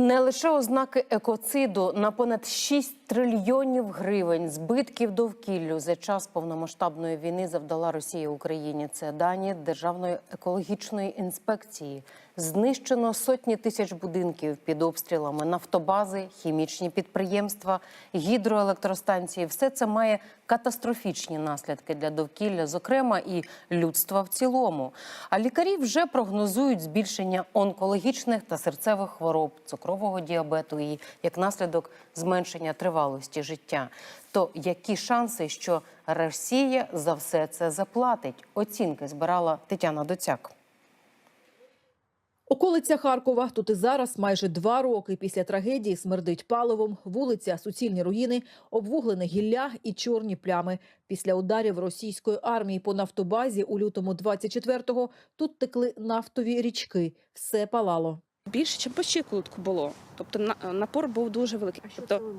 Не лише ознаки екоциду на понад 6 трильйонів гривень збитків довкіллю за час повномасштабної війни завдала Росія Україні. Це дані Державної екологічної інспекції. Знищено сотні тисяч будинків під обстрілами, нафтобази, хімічні підприємства, гідроелектростанції. Все це має катастрофічні наслідки для довкілля, зокрема і людства в цілому. А лікарі вже прогнозують збільшення онкологічних та серцевих хвороб, цукрового діабету і як наслідок зменшення тривалості життя. То які шанси, що Росія за все це заплатить? Оцінки збирала Тетяна Доцяк. Околиця Харкова тут і зараз майже два роки після трагедії смердить паливом, вулиця, суцільні руїни, обвуглене гілля і чорні плями. Після ударів російської армії по нафтобазі у лютому 24-го тут текли нафтові річки. Все палало. Більше, ніж по щиколотку було. Тобто на- напор був дуже великий. А що Тобто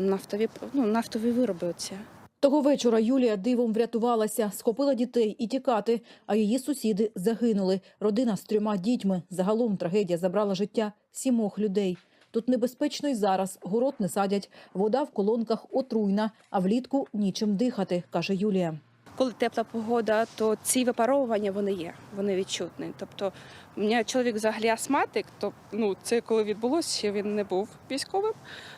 нафтові, ну, нафтові вироби оці. Того вечора Юлія дивом врятувалася, схопила дітей і тікати, а її сусіди загинули. Родина з трьома дітьми. Загалом трагедія забрала життя сімох людей. Тут небезпечно й зараз. Город не садять, вода в колонках отруйна, а влітку нічим дихати, каже Юлія. Коли тепла погода, то ці випаровування вони є, вони відчутні. Тобто, у мене чоловік взагалі астматик, то ну це коли відбулося, ще він не був військовим.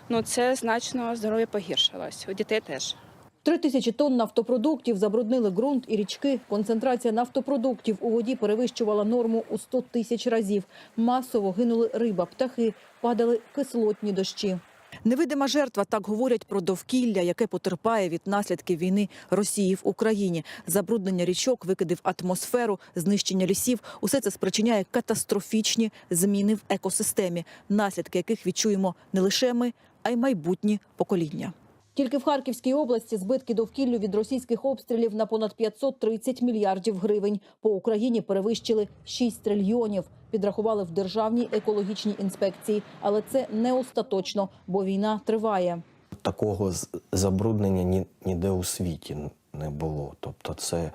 Ну це значно здоров'я погіршилось. У дітей теж. Три тисячі тонн нафтопродуктів забруднили ґрунт і річки. Концентрація нафтопродуктів у воді перевищувала норму у 100 тисяч разів. Масово гинули риба, птахи, падали кислотні дощі. Невидима жертва так говорять про довкілля, яке потерпає від наслідків війни Росії в Україні. Забруднення річок, викиди в атмосферу, знищення лісів – усе це спричиняє катастрофічні зміни в екосистемі, наслідки яких відчуємо не лише ми, а й майбутні покоління. Тільки в Харківській області збитки довкіллю від російських обстрілів на понад 530 мільярдів гривень. По Україні перевищили 6 трильйонів. Підрахували в Державній екологічній інспекції. Але це не остаточно, бо війна триває. такого забруднення ні, ніде у світі не було. Тобто, це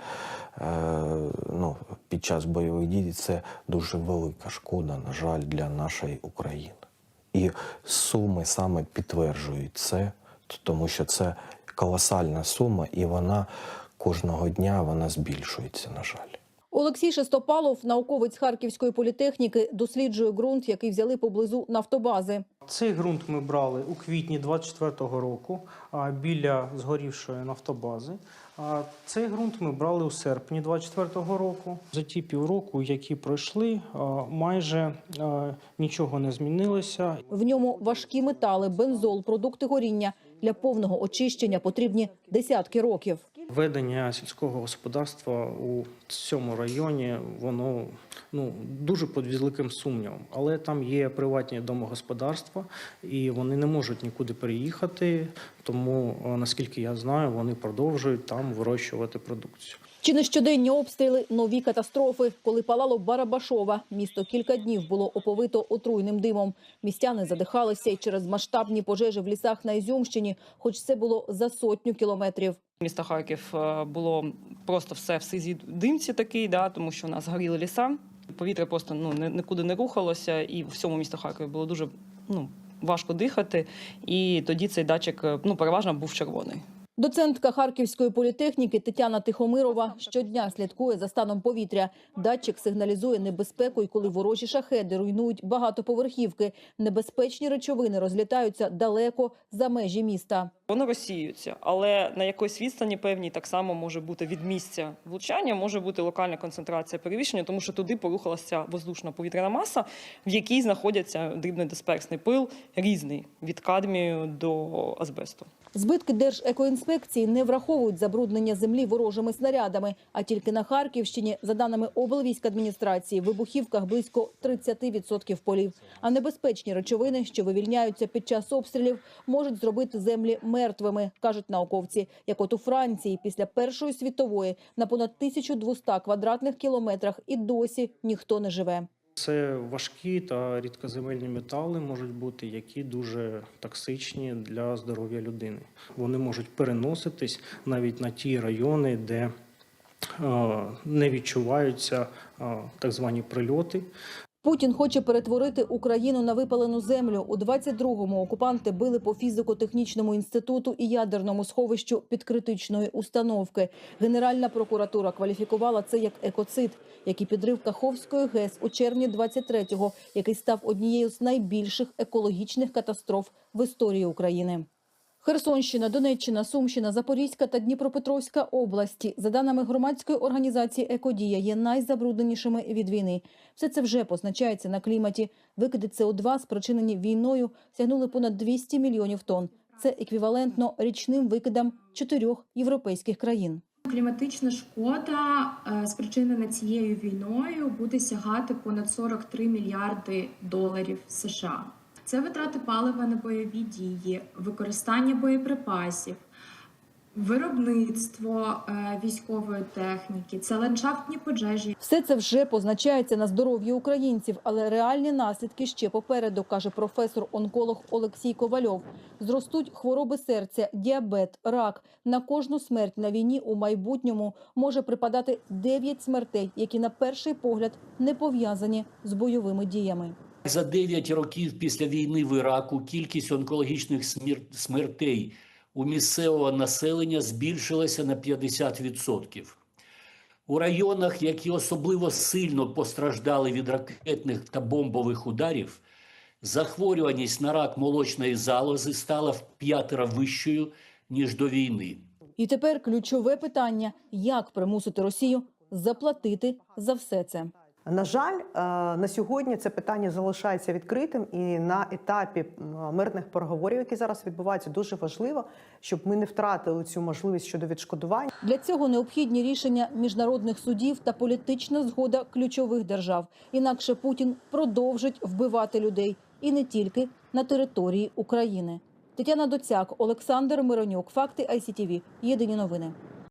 е, ну, під час бойових дій це дуже велика шкода, на жаль, для нашої України. І суми саме підтверджують це, тому що це колосальна сума, і вона кожного дня вона збільшується, на жаль. Олексій Шестопалов, науковець Харківської політехніки, досліджує ґрунт, який взяли поблизу нафтобази. Цей ґрунт ми брали у квітні 24-го року а, біля згорівшої нафтобази. А цей ґрунт ми брали у серпні 24-го року. За ті півроку, які пройшли, майже нічого не змінилося. В ньому важкі метали, бензол, продукти горіння. Для повного очищення потрібні десятки років. Ведення сільського господарства у цьому районі воно ну дуже під великим сумнівом. Але там є приватні домогосподарства, і вони не можуть нікуди переїхати. Тому, е, наскільки я знаю, вони продовжують там вирощувати продукцію. Чи не щоденні обстріли, нові катастрофи. Коли палало Барабашова, місто кілька днів було оповито отруйним димом. Містяни задихалися й через масштабні пожежі в лісах на Ізюмщині, хоч це було за сотню кілометрів. Місто Харків е, було просто все в сизій димці такий, да, тому що у нас горіли ліса. Повітря просто ну нікуди не рухалося, і в всьому місто Харкові було дуже ну важко дихати. І тоді цей датчик е, ну переважно був червоний. Доцентка Харківської політехніки Тетяна Тихомирова щодня слідкує за станом повітря. Датчик сигналізує небезпеку, і коли ворожі шахеди руйнують багатоповерхівки. Небезпечні речовини розлітаються далеко за межі міста. Вони розсіюються, але на якоїсь відстані певній так само може бути від місця влучання, може бути локальна концентрація перевіщення, тому що туди порухалася воздушна повітряна маса, в якій знаходиться дрібнодисперсний пил різний від кадмію до азбесту. Збитки Держекоінспекції не враховують забруднення землі ворожими снарядами. А тільки на Харківщині, за даними облвійськадміністрації, в вибухівках близько 30% полів. А небезпечні речовини, що вивільняються під час обстрілів, можуть зробити землі мертвими, кажуть науковці. Як от у Франції після Першої світової на понад 1200 квадратних кілометрах і досі ніхто не живе. Це важкі та рідкоземельні метали можуть бути, які дуже токсичні для здоров'я людини. Вони можуть переноситись навіть на ті райони, де е, не відчуваються е, так звані прильоти. Путін хоче перетворити Україну на випалену землю. У 22-му окупанти били по фізико-технічному інституту і ядерному сховищу під критичної установки. Генеральна прокуратура кваліфікувала це як екоцид, як і підрив Каховської ГЕС у червні 23-го, який став однією з найбільших екологічних катастроф в історії України. Херсонщина, Донеччина, Сумщина, Запорізька та Дніпропетровська області, за даними громадської організації Екодія, є найзабрудненішими від війни. Все це вже позначається на кліматі. Викиди СО2, спричинені війною, сягнули понад 200 мільйонів тонн. Це еквівалентно річним викидам чотирьох європейських країн. Кліматична шкода, е, спричинена цією війною, буде сягати понад 43 мільярди доларів США. Це витрати палива на бойові дії, використання боєприпасів, виробництво е, військової техніки, це ландшафтні пожежі, Все це вже позначається на здоров'ї українців, але реальні наслідки ще попереду, каже професор-онколог Олексій Ковальов. Зростуть хвороби серця, діабет, рак. На кожну смерть на війні у майбутньому може припадати 9 смертей, які на перший погляд не пов'язані з бойовими діями. За 9 років після війни в Іраку кількість онкологічних смертей у місцевого населення збільшилася на 50%. У районах, які особливо сильно постраждали від ракетних та бомбових ударів, захворюваність на рак молочної залози стала в п'ятеро вищою, ніж до війни. І тепер ключове питання: як примусити Росію заплатити за все це? На жаль, е, на сьогодні це питання залишається відкритим, і на етапі мирних переговорів, які зараз відбуваються, дуже важливо, щоб ми не втратили цю можливість щодо відшкодування. Для цього необхідні рішення міжнародних судів та політична згода ключових держав. Інакше Путін продовжить вбивати людей і не тільки на території України. Тетяна Доцяк, Олександр Миронюк, факти ICTV. Єдині новини.